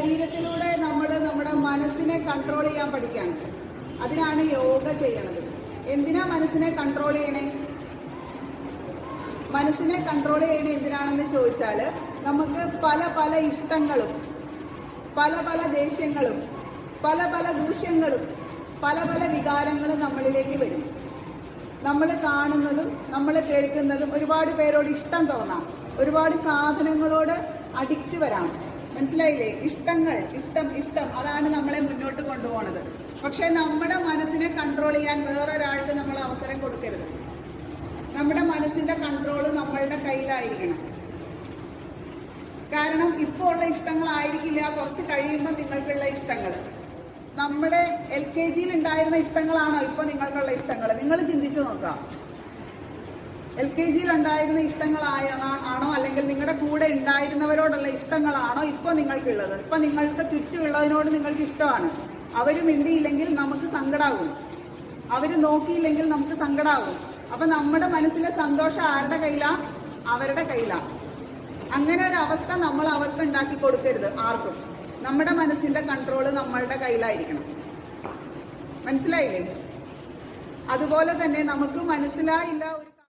ശരീരത്തിലൂടെ നമ്മൾ നമ്മുടെ മനസ്സിനെ കൺട്രോൾ ചെയ്യാൻ പഠിക്കുകയാണ് അതിനാണ് യോഗ ചെയ്യണത്. എന്തിനാ മനസ്സിനെ കൺട്രോൾ ചെയ്യണേ? മനസ്സിനെ കൺട്രോൾ ചെയ്യണേ എന്തിനാണെന്ന് ചോദിച്ചാൽ നമുക്ക് പല പല ഇഷ്ടങ്ങളും പല പല ദേഷ്യങ്ങളും പല പല ദൂഷ്യങ്ങളും പല പല വികാരങ്ങളും നമ്മളിലേക്ക് വരും. നമ്മൾ കാണുന്നതും നമ്മൾ കേൾക്കുന്നതും ഒരുപാട് പേരോട് ഇഷ്ടം തോന്നാം. ഒരുപാട് സാധനങ്ങളോട് അഡിക്റ്റ് വരാം. മനസ്സിലായില്ലേ? ഇഷ്ടങ്ങൾ ഇഷ്ടം ഇഷ്ടം. അതാണ് നമ്മളെ മുന്നോട്ട് കൊണ്ടുപോകുന്നത് പക്ഷെ നമ്മുടെ മനസ്സിനെ കൺട്രോൾ ചെയ്യാൻ വേറൊരാൾക്ക് നമ്മൾ അവസരം കൊടുക്കരുത്. നമ്മുടെ മനസ്സിന്റെ കൺട്രോൾ നമ്മളുടെ കയ്യിലായിരിക്കണം. കാരണം ഇപ്പോൾ ഉള്ള ഇഷ്ടങ്ങളായിരിക്കില്ല കുറച്ച് കഴിയുമ്പോൾ നിങ്ങൾക്കുള്ള ഇഷ്ടങ്ങൾ. നമ്മുടെ എൽ കെ ജിയിൽ ഉണ്ടായിരുന്ന ഇഷ്ടങ്ങളാണോ ഇപ്പൊ നിങ്ങൾക്കുള്ള ഇഷ്ടങ്ങൾ? നിങ്ങൾ ചിന്തിച്ചു നോക്കാം. എൽ കെ ജിയിൽ ഉണ്ടായിരുന്ന ഇഷ്ടങ്ങളായ നിങ്ങളുടെ കൂടെ ഉണ്ടായിരുന്നവരോടുള്ള ഇഷ്ടങ്ങളാണോ ഇപ്പൊ നിങ്ങൾക്കുള്ളത്? ഇപ്പൊ നിങ്ങൾക്ക് ചുറ്റുമുള്ളതിനോട് നിങ്ങൾക്ക് ഇഷ്ടമാണ്. അവർ മിണ്ടിയില്ലെങ്കിൽ നമുക്ക് സങ്കടാവും. അവർ നോക്കിയില്ലെങ്കിൽ നമുക്ക് സങ്കടാവും. അപ്പൊ നമ്മുടെ മനസ്സിലെ സന്തോഷം ആരുടെ കയ്യിലാ? അവരുടെ കയ്യിലാ. അങ്ങനെ ഒരു അവസ്ഥ നമ്മൾ അവർക്ക് ഉണ്ടാക്കി കൊടുക്കരുത് ആർക്കും. നമ്മുടെ മനസ്സിന്റെ കൺട്രോൾ നമ്മളുടെ കയ്യിലായിരിക്കണം. മനസ്സിലായില്ലേ? അതുപോലെ തന്നെ നമുക്ക് മനസ്സിലായില്ല